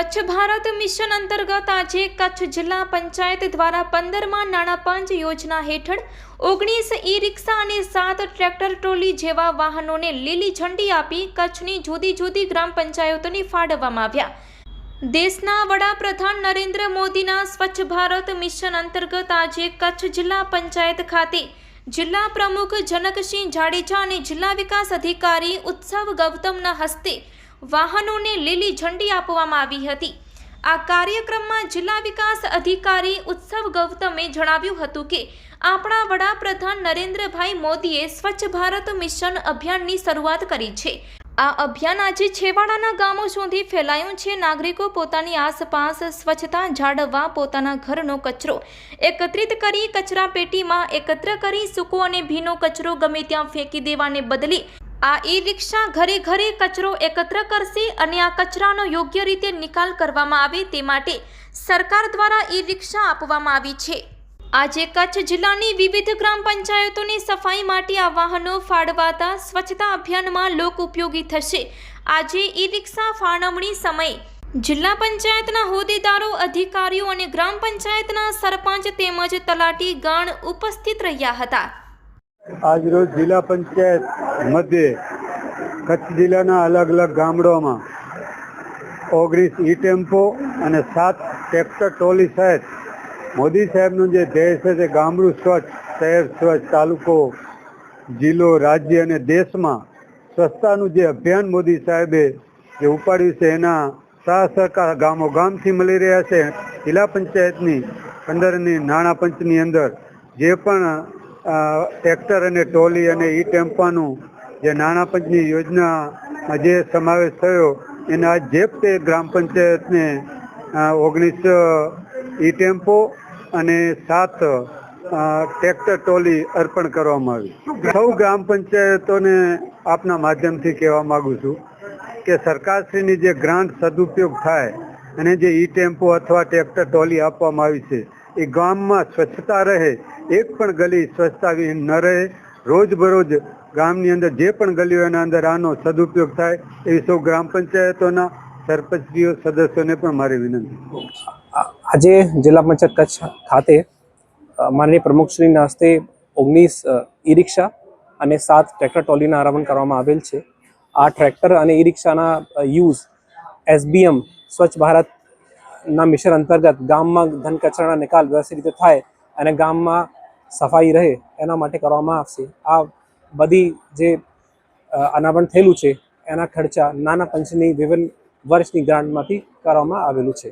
સ્વચ્છ ભારત મિશન અંતર્ગત આજે કચ્છ જિલ્લા પંચાયત દ્વારા પંદરમાં નાણાં પંચ યોજના હેઠળ ઓગણીસ ઈ રિક્ષા અને સાત ટ્રેક્ટર ટ્રોલી જેવા વાહનોને લીલી ઝંડી આપી કચ્છની જુદી જુદી ગ્રામ પંચાયતોને ફાળવવામાં આવ્યા. દેશના વડાપ્રધાન નરેન્દ્ર મોદીના સ્વચ્છ ભારત મિશન અંતર્ગત આજે કચ્છ જિલ્લા પંચાયત ખાતે જિલ્લા પ્રમુખ જનકસિંહ જાડેજા અને જિલ્લા વિકાસ અધિકારી ઉત્સવ ગૌતમના હસ્તે વાહનોને લીલી ઝંડી આપવામાં આવી હતી. આ કાર્યક્રમમાં જિલ્લા વિકાસ અધિકારી ઉત્સવ ગૌતમે જણાવ્યું હતું કે, આપણા વડાપ્રધાન નરેન્દ્રભાઈ મોદીએ સ્વચ્છ ભારત મિશન અભિયાનની શરૂઆત કરી છે. આ અભિયાન આજે છેવાડાના ગામો સુધી ફેલાયું છે. નાગરિકો પોતાની આસપાસ સ્વચ્છતા જાળવવા પોતાના ઘરનો કચરો એકત્રિત કરી કચરા પેટીમાં એકત્ર કરી સૂકો અને ભીનો કચરો ગમે ત્યાં ફેંકી દેવાને બદલે આ ઈ રિક્ષા ઘરે ઘરે કચરો એકત્ર કરશે અને આ કચરાનો યોગ્ય રીતે નિકાલ કરવામાં આવે તે માટે સરકાર દ્વારા ઈ રિક્ષા આપવામાં આવી છે. આજે કચ્છ જિલ્લાની વિવિધ ગ્રામ પંચાયતોની સફાઈ માટે આ વાહનો ફાળવાતા સ્વચ્છતા અભિયાનમાં લોક ઉપયોગી થશે. આજે ઈ રિક્ષા ફાળવણી સમયે જિલ્લા પંચાયતના હોદ્દેદારો, અધિકારીઓ અને ગ્રામ પંચાયતના સરપંચ તેમજ તલાટી ગણ ઉપસ્થિત રહ્યા હતા. આજરોજ જિલ્લા પંચાયત મધ્યે કચ્છ જિલ્લાના અલગ અલગ ગામડાઓમાં ઓગણીસ ઈ ટેમ્પો અને સાત ટ્રેક્ટર ટ્રોલી સહિત મોદી સાહેબનું જે ધ્યેય છે તે ગામડું સ્વચ્છ, શહેર સ્વચ્છ, તાલુકો, જિલ્લો, રાજ્ય અને દેશમાં સ્વચ્છતાનું જે અભિયાન મોદી સાહેબે જે ઉપાડ્યું છે એના સાહ સહકાર ગામો ગામથી મળી રહ્યા છે. જિલ્લા પંચાયતની અંદરની નાણાં પંચની અંદર જે પણ ટ્રેક્ટર અને ટોલી અને ઈ ટેમ્પાનું જે નાણાં પંચની યોજનામાં જે સમાવેશ થયો, એના જે તે ગ્રામ પંચાયતને ઓગણીસો ઈ ટેમ્પો અને સાત ટ્રેક્ટર, ટોલી અર્પણ કરવામાં આવી. સૌ ગ્રામ પંચાયતોને આપના માધ્યમથી કહેવા માગું છું કે સરકારશ્રીની જે ગ્રાન્ટ સદુપયોગ થાય અને જે ઈ ટેમ્પો અથવા ટ્રેક્ટર ટ્રોલી આપવામાં આવી છે, એ ગામમાં સ્વચ્છતા રહે, એક પણ ગલી સ્વચ્છતા ન રહે. રોજબરોજ ગામની અંદર જે પણ ગલીઓ એના અંદર આનો સદુપયોગ થાય, એવી સૌ ગ્રામ પંચાયતોના સરપંચીઓ, સદસ્યોને પણ મારી વિનંતી. આજે જિલ્લા પંચાયત કચ્છ ખાતે માનનીય પ્રમુખશ્રીના હસ્તે ઓગણીસ ઈ રિક્ષા અને સાત ટ્રેક્ટર ટ્રોલીના આરંભ કરવામાં આવેલ છે. આ ટ્રેક્ટર અને ઈ રિક્ષાના યુઝ એસબીએમ સ્વચ્છ ભારતના મિશન અંતર્ગત ગામમાં ઘન કચરાના નિકાલ વ્યવસ્થિત રીતે થાય અને ગામમાં સફાઈ રહે એના માટે કરવામાં આવશે. આ બધી જે અનાવરણ થયેલું છે, એના ખર્ચા નાના પંચની વિભિન્ન વર્ષની ગ્રાન્ટમાંથી કરવામાં આવેલું છે.